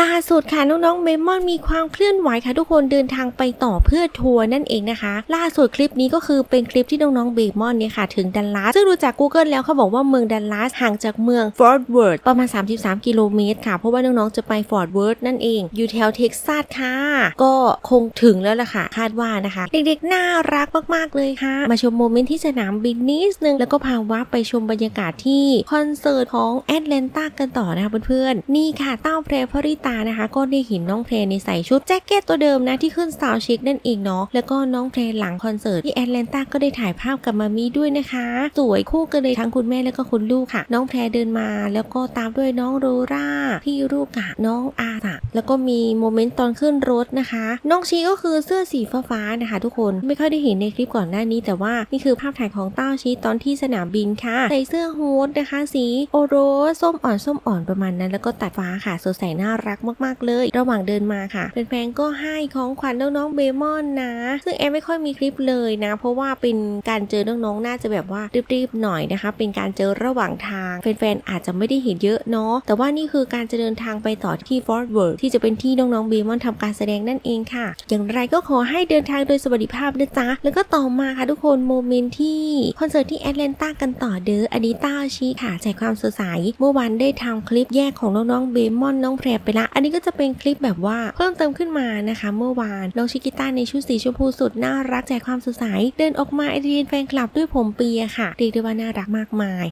ล่าสุดค่ะน้องๆเมมอนมีความเคลื่อนไหวค่ะทุกคนเดินทางไปต่อเพื่อทัวร์นั่นเองนะคะ ล่าสุดคลิปนี้ก็คือเป็นคลิปที่น้องๆเบมอนเนี่ยค่ะถึงดันลัสซึ่งดูจาก Google แล้วเขาบอกว่าเมืองดันลัสห่างจากเมืองฟอร์ดเวิร์ดประมาณ 33 กิโลเมตรค่ะเพราะว่าน้องๆจะไปฟอร์ดเวิร์ดนั่นเอง อยู่แถวเท็กซัสค่ะ ก็คงถึงแล้วล่ะค่ะ คาดว่านะคะ เด็กๆน่ารักมากๆเลยค่ะ มาชมโมเมนต์ที่สนามบินนิดนึงแล้วก็พาว่าไปชมบรรยากาศที่คอนเสิร์ตของแอตแลนตากันต่อนะคะเพื่อนๆนี่ค่ะเต้าเพลพริตานะคะ ก็ได้เห็นน้องเพลในใส่ชุดแจ็คเก็ตตัวเดิมนะที่ขึ้นสาวชิคนั่นเองเนาะแล้วก็น้องเพลหลังคอนเสิร์ตที่แอตแลนตาก็ได้ถ่ายภาพกับมามีด้วยนะคะ สวยคู่กันเลยทั้งคุณแม่แล้วก็คุณลูกค่ะ น้องแพรเดินมา แล้วก็ตามด้วยน้องโรราพี่ลูกกะน้องอาสะแล้วก็มีโมเมนต์ตอนขึ้นรถนะคะ น้องชีก็คือเสื้อสีฟ้าๆนะคะ ทุกคนไม่ค่อยได้เห็นในคลิปก่อนหน้านี้ แต่ว่านี่คือภาพถ่ายของเต้าชีตอนที่สนามบินค่ะใส่เสื้อฮูดนะคะ สีโอโรสส้มอ่อนส้มอ่อนประมาณนั้น แล้วก็ตัดฟ้าค่ะสดใสน่ารักมากๆเลย ระหว่างเดินมาค่ะแฟนๆก็ให้ของขวัญน้องๆเบมอนนะ ซึ่งแอมไม่ค่อยมีคลิปเลยนะ เพราะว่าเป็นการเจอน้องๆน่าจะแบบว่ารีบๆหน่อยนะคะ เป็นการเจอระหว่างทางแฟนๆอาจจะไม่ได้เห็นเยอะเนาะแต่ว่านี่คือการจะเดินทางไปต่อที่ฟอร์ดเวิร์ดที่จะเป็นที่น้องๆเบมอนทำการแสดงนั่นเองค่ะ อย่างไรก็ขอให้เดินทางโดยสวัสดิภาพนะจ๊ะแล้วก็ต่อมาค่ะทุกคนโมเมนต์ที่คอนเสิร์ตที่แอตแลนตากันต่อเด้ออันนี้ต้าชีค่ะแจความสดใสเมื่อวานได้ทำคลิปแยกของน้องๆเบมอนน้องแพรไปละ อันนี้ก็จะเป็นคลิปแบบว่าเพิ่มเติมขึ้นมานะคะ เมื่อวานน้องชิกิต้าในชุดสีชมพูสุดน่ารักแจกความสดใส เดินออกมาไอเดียนแฟนคลับด้วยผมเปียค่ะเรียกได้ว่าน่ารักมากมาย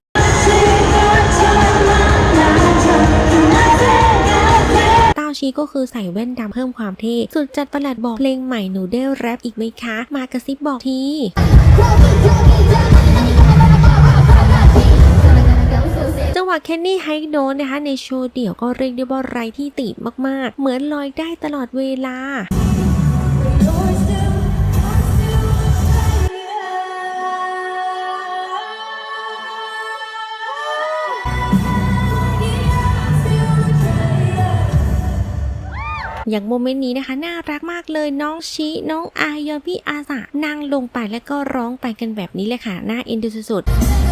เต้าชีก็คือใส่แว่นดำเพิ่มความเท่ สุดจัดประหลัดบอกเพลงใหม่หนูได้แรปอีกไหมคะ มากระซิบบอกที หวะแคนนี่ไฮโนนะคะในโชว์เดี่ยวก็เรียกได้ว่าไรที่ติมากๆ เหมือนลอยได้ตลอดเวลาอย่างโมเมนต์นี้นะคะน่ารักมากเลยน้องชิ น้องอายอนพี่อาสะนั่งลงไปแล้วก็ร้องไปกันแบบนี้เลยค่ะน่าเอ็นดูสุดๆ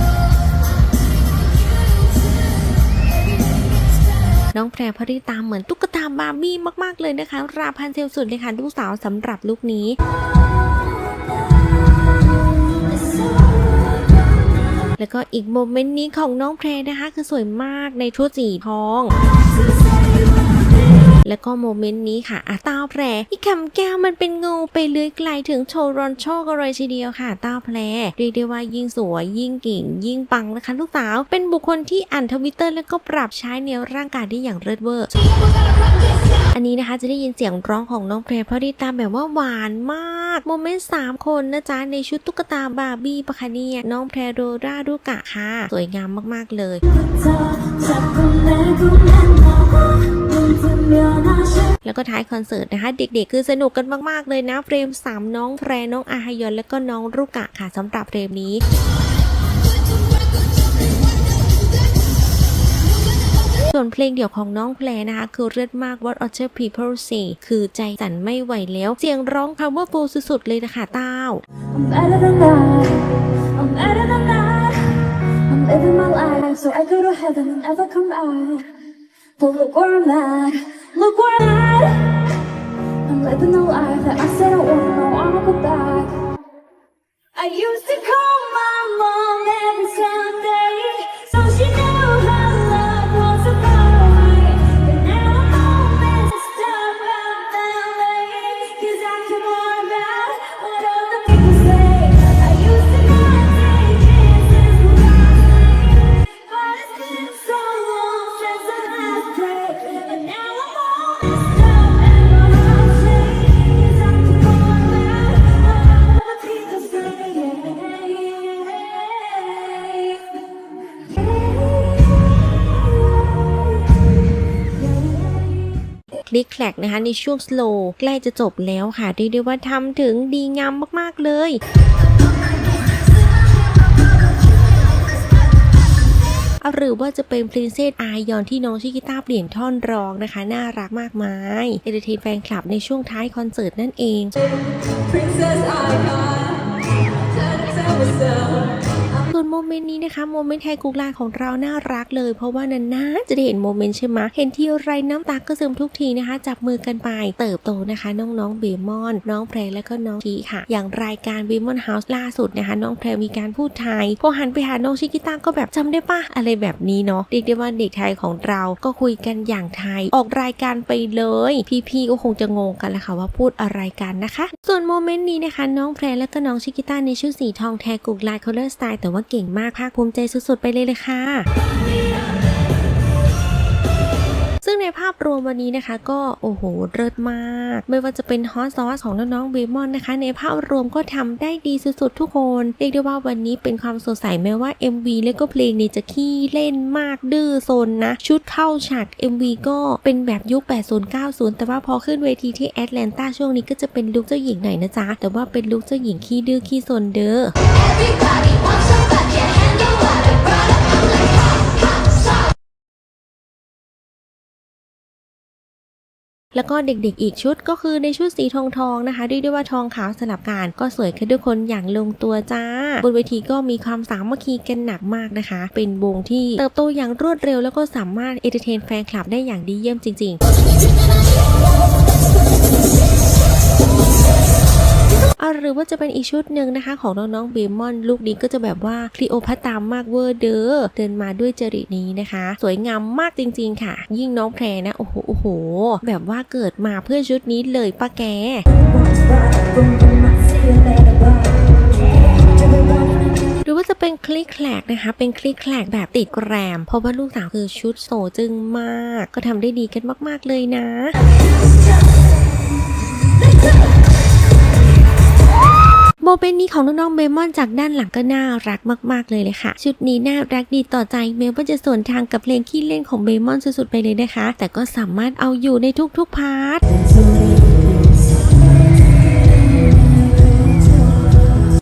น้องแพรพริตาเหมือนตุ๊กตาบาร์บี้มาก ๆ เลยนะคะ ราพันเซลสุดเลยค่ะลูกสาวสำหรับลุคนี้แล้วก็อีกโมเมนต์นี้ของน้องแพรนะคะ คือสวยมากในชุดสีทอง แล้วก็โมเมนต์นี้ค่ะอาต้าแพรพี่คำแก้วมันเป็นงูไปเลื้อยไกลถึงโชรอนโชกันเลยทีเดียวค่ะต้าแพรเรียกได้ว่ายิ่งสวย ยิ่งเก่ง ยิ่งปังนะคะ ลูกสาว เป็นบุคคลที่อ่านทวิตเตอร์แล้วก็ปรับใช้ในร่างกายได้อย่างเลิศเวอร์อันนี้นะคะจะได้ยินเสียงร้องของน้องแพรพราะดิตามแบบว่าหวานมาก โมเมนต์สามคนนะจ๊ะ ในชุดตุ๊กตาบาร์บี้ปะคะเนี่ยน้องแพรโรราดูกะค่ะ สวยงามมาก ๆ เลย แล้วก็ท้ายคอนเสิร์ตนะคะ เด็กๆ คือสนุกกันมากๆเลยนะเฟรม 3 น้องแพรน้องอาฮยอน แล้วก็น้องรุกะค่ะสำหรับเฟรมนี้ส่วนเพลงเดี่ยวของน้องแพรนะคะ คือเลือดมาก What Other People Say คือใจสั่นไม่ไหวแล้ว เสียงร้อง powerful สุดๆ เลยนะคะเต้า I'm better than that. I'm living my life so I go to heaven and never come back. But look where I'm at. Look where I'm at. I'm living the life that I said I wouldn't. I wanna go back. I used to call my mom every Sunday, คลิกแคลกนะคะในช่วงสโลว์ใกล้จะจบแล้วค่ะเรียกได้ว่าทำถึงดีงามมากๆเลยเอาหรือว่าจะเป็นพรินเซสอายอนที่น้องชิกิต้าเปลี่ยนท่อนร้องนะคะ น่ารักมากมายเอเดเทนแฟนคลับในช่วงท้ายคอนเสิร์ตนั่นเอง Princess Icon, วนโมเมนต์นี้นะคะโมเมนต์ไทยกุกไลน์ของเราน่ารักเลย เพราะว่านานๆจะได้เห็นโมเมนต์ใช่ไหมเห็นที่ไรน้ำตาก็ซึมทุกทีนะคะ จับมือกันไปเติบโตนะคะ น้องๆเบมอน น้องแพรและก็น้องชีค่ะ อย่างรายการเบมอนเฮาส์ล่าสุดนะคะ น้องแพรมีการพูดไทยพอหันไปหาน้องชิกิต้าก็แบบจำได้ปะอะไรแบบนี้เนาะเรียกได้ว่าเด็กไทยของเราก็คุยกันอย่างไทย ออกรายการไปเลย พี่ๆก็คงจะงงกันแหละค่ะว่าพูดอะไรกันนะคะ ส่วนโมเมนต์นี้นะคะ น้องแพรและก็น้องชิกิต้าในชุดสีทองแทกุกลายคอลเลอร์สไตล์แต่ว่าเก่งมากภาคภูมิใจสุดๆ ไปเลยเลยค่ะซึ่งในภาพรวมวันนี้นะคะ ก็โอ้โหเลิศมาก ไม่ว่าจะเป็นฮอตซอสของน้องๆเบมอนนะคะ ในภาพรวมก็ทำได้ดีสุดๆทุกคนเรียกได้ว่าวันนี้เป็นความสดใสแม้ว่า MV และก็เพลงนี้จะขี้เล่นมากดื้อโซนนะ ชุดเข้าฉาก MV ก็เป็นแบบยุค 80-90 แต่ว่าพอขึ้นเวทีที่แอตแลนตาช่วงนี้ก็จะเป็นลุคเจ้าหญิงหน่อยนะจ๊ะแต่ว่าเป็นลุคเจ้าหญิงขี้ดื้อขี้โซนเด้อ แล้วก็เด็กๆ อีกชุดก็คือในชุดสีทองทองนะคะเรียกได้ว่าทองขาวสลับกันก็สวยขึ้นทุกคนอย่างลงตัวจ้า บนเวทีก็มีความสามัคคีกันหนักมากนะคะ เป็นวงที่เติบโตอย่างรวดเร็ว แล้วก็สามารถเอนเตอร์เทนแฟนคลับได้อย่างดีเยี่ยมจริง ๆ หรือว่าจะเป็นอีกชุดหนึ่งนะคะ ของน้องๆเบมอน ลูกนี้ก็จะแบบว่าคลีโอพัตามมากเวอร์เดอเดินมาด้วยจริตนี้นะคะ สวยงามมากจริง ๆ ค่ะ ยิ่งน้องแพรนะโอ้โหโอ้โห แบบว่าเกิดมาเพื่อชุดนี้เลยป้าแก หรือว่าจะเป็นคลิกแคลกนะคะ เป็นคลิกแคลกแบบติดแกรม เพราะว่าลูกสาวคือชุดโซจึงมาก ก็ทำได้ดีกันมาก ๆ เลยนะ โมเมนต์นี้ของน้องๆเบมอนจากด้านหลังก็น่ารักมากๆเลยเลยค่ะ ชุดนี้น่ารักดีต่อใจแม้ว่าจะสวนทางกับเพลงขี้เล่นของเบมอนสุดๆไปเลยนะคะ แต่ก็สามารถเอาอยู่ในทุกๆพาร์ท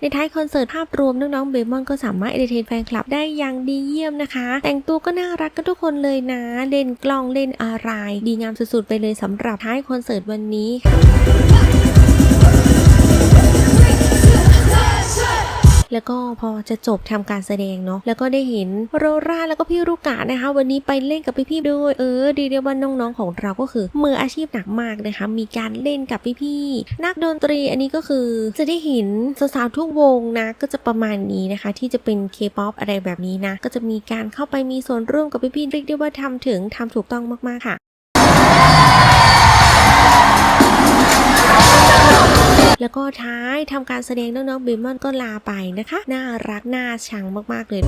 ในท้ายคอนเสิร์ตภาพรวมน้องๆเบมอนก็สามารถเอเตอร์เทนแฟนคลับได้อย่างดีเยี่ยมนะคะ แต่งตัวก็น่ารักกันทุกคนเลยนะ เล่นกล้องเล่นอะไร ดีงามสุดๆไปเลยสำหรับท้ายคอนเสิร์ตวันนี้ค่ะ แล้วก็พอจะจบทำการแสดงเนาะแล้วก็ได้เห็นโรราแล้วก็พี่รุกะนะคะ วันนี้ไปเล่นกับพี่ๆด้วยเออดีเดียวว่าน้องๆของเราก็คือมืออาชีพหนักมากนะคะ มีการเล่นกับพี่ๆนักดนตรีอันนี้ก็คือจะได้เห็นสาวๆทุกวงนะก็จะประมาณนี้นะคะ ที่จะเป็นเคป๊อปอะไรแบบนี้นะ ก็จะมีการเข้าไปมีส่วนร่วมกับพี่ๆเรียกได้ว่าทำถึงทำถูกต้องมากๆค่ะ แล้วก็ท้ายทำการแสดงน้องๆบิมอนก็ลาไปนะคะ น่ารักน่าชังมากๆเลย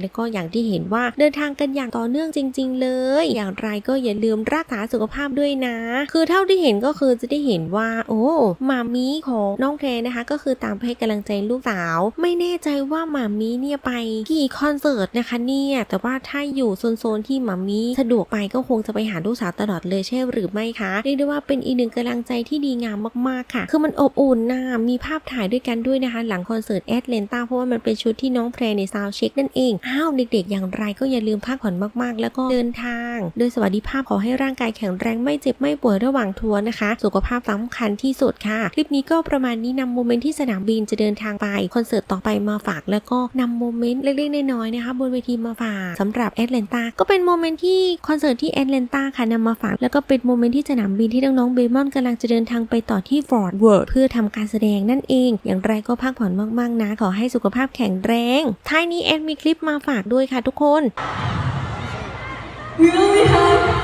แล้วก็อย่างที่เห็นว่าเดินทางกันอย่างต่อเนื่องจริง ๆ เลย อย่างไรก็อย่าลืมรักษาสุขภาพด้วยนะ คือเท่าที่เห็นก็คือจะได้เห็นว่า โอ้มามีของน้องแทนนะคะ ก็คือตามให้กำลังใจลูกสาว ไม่แน่ใจว่ามามีเนี่ยไปกี่คอนเสิร์ตนะคะเนี่ยแต่ว่าถ้าอยู่โซนๆที่มามีสะดวกไปก็คงจะไปหาลูกสาวตลอดเลยใช่หรือไม่คะเรียกได้ว่าเป็นอีกหนึ่งกำลังใจที่ดีงามมากๆค่ะ คือมันอบอุ่นนะมีภาพถ่ายด้วยกันด้วยนะคะ หลังคอนเสิร์ตแอตแลนตาเพราะว่ามันเป็นชุดที่น้องแพรในซาวเช็คนั่นเองอ้าวเด็กๆ อย่างไรก็อย่าลืมพักผ่อนมากๆ แล้วก็เดินทาง โดยสวัสดิภาพขอให้ร่างกายแข็งแรงไม่เจ็บไม่ป่วยระหว่างทัวร์นะคะ สุขภาพสำคัญที่สุดค่ะ คลิปนี้ก็ประมาณนี้นำโมเมนต์ที่สนามบินจะเดินทางไปคอนเสิร์ตต่อไปมาฝากแล้วก็นำโมเมนต์เล็กๆน้อยๆนะคะบนเวทีมาฝากสำหรับแอตแลนตาก็เป็นโมเมนต์ที่คอนเสิร์ตที่แอตแลนตาค่ะนำมาฝากแล้วก็เป็นโมเมนต์ที่สนามบินที่น้องๆเบมอนกำลังจะเดินทางไปต่อที่ฟอร์ดเวิร์ดเพื่อทำการแสดงนั่นเอง อย่างไรก็พักผ่อนมากๆนะขอให้สุขภาพแข็งแรงท้ายนี้แอดมีคลิปมาฝากด้วยค่ะทุกคน We only have